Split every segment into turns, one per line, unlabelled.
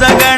Zaga.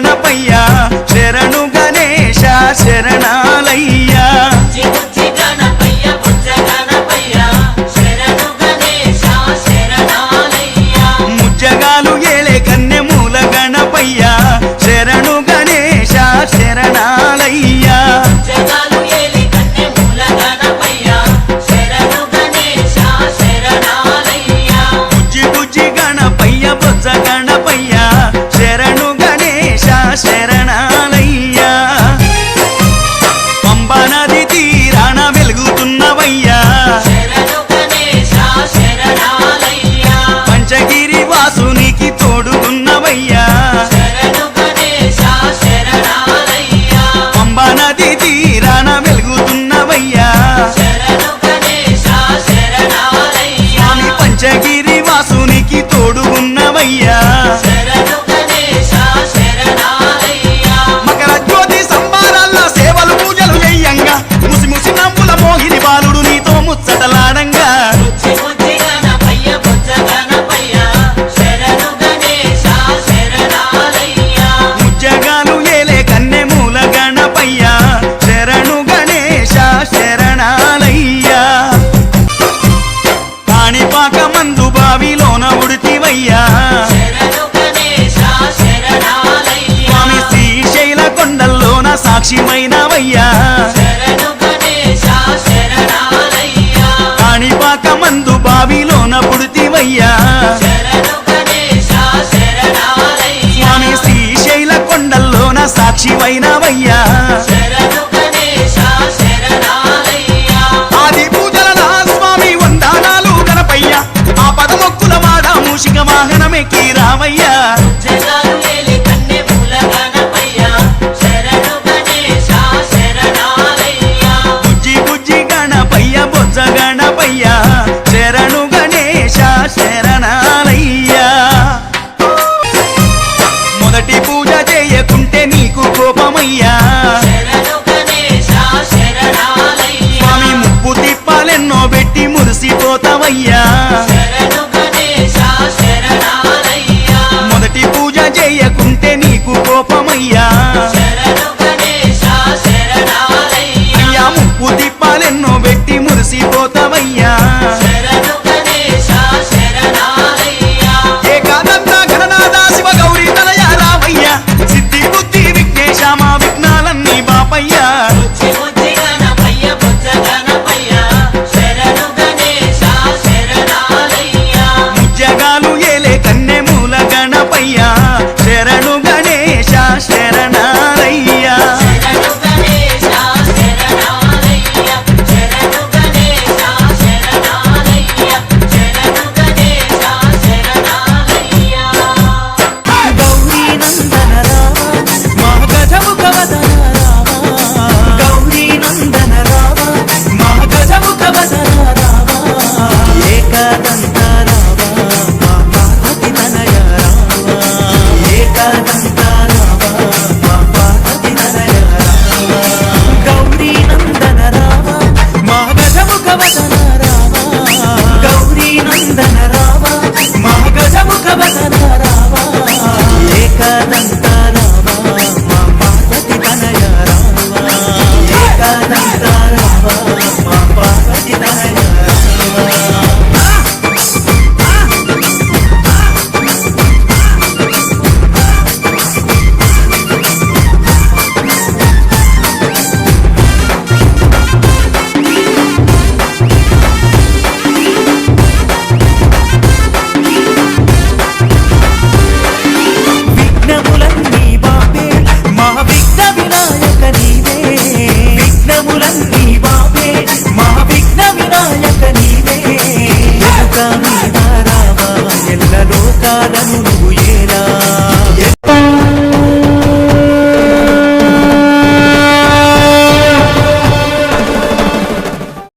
ஐயா సాక్షివైనవయ్యా. ఆది పూజల స్వామి వందనాలు గణపయ్యా. ఆ పదమొక్కుల వాడ మూషిక వాహనమెక్కి రావయ్యా శరణాలయ్యా స్వామి ముప్పు తిప్పాలెన్నో పెట్టి మురిసిపోతావయ్యా. మొదటి పూజ చేయకుంటే నీకు కోపమయ్యా.